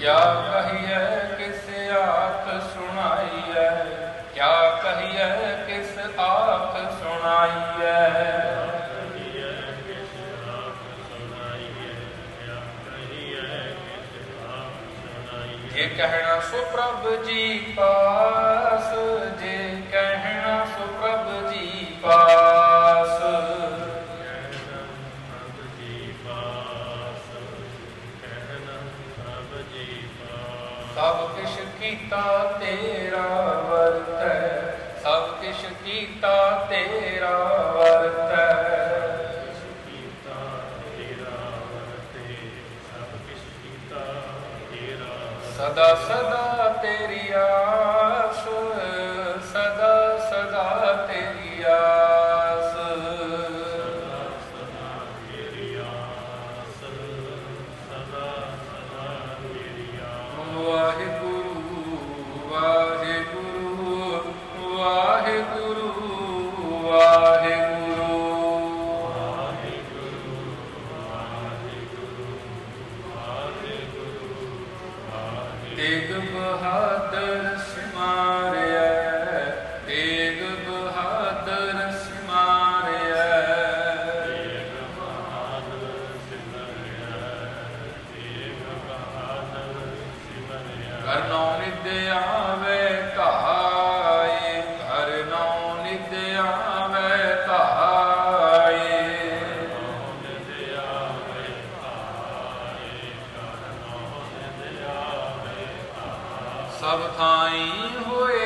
क्या कहिए किस आख सुनाइए? क्या कहिए किस आख सुनाइए? ये कहना सुप्रभ जी पास जे ਸਭ ਕਿਛ ਕੀਤਾ ਤੇਰਾ ਵਰਤੈ ਸਭ ਕਿਛ ਕੀਤਾ ਤੇਰਾ ਵਰਤੈ। ਸਦਾ ਸਦਾ ਤੇਰੀ ਆ ਤੇਗ ਬਹਾਰ ਸਭ ਥਾਈ ਹੋਏ।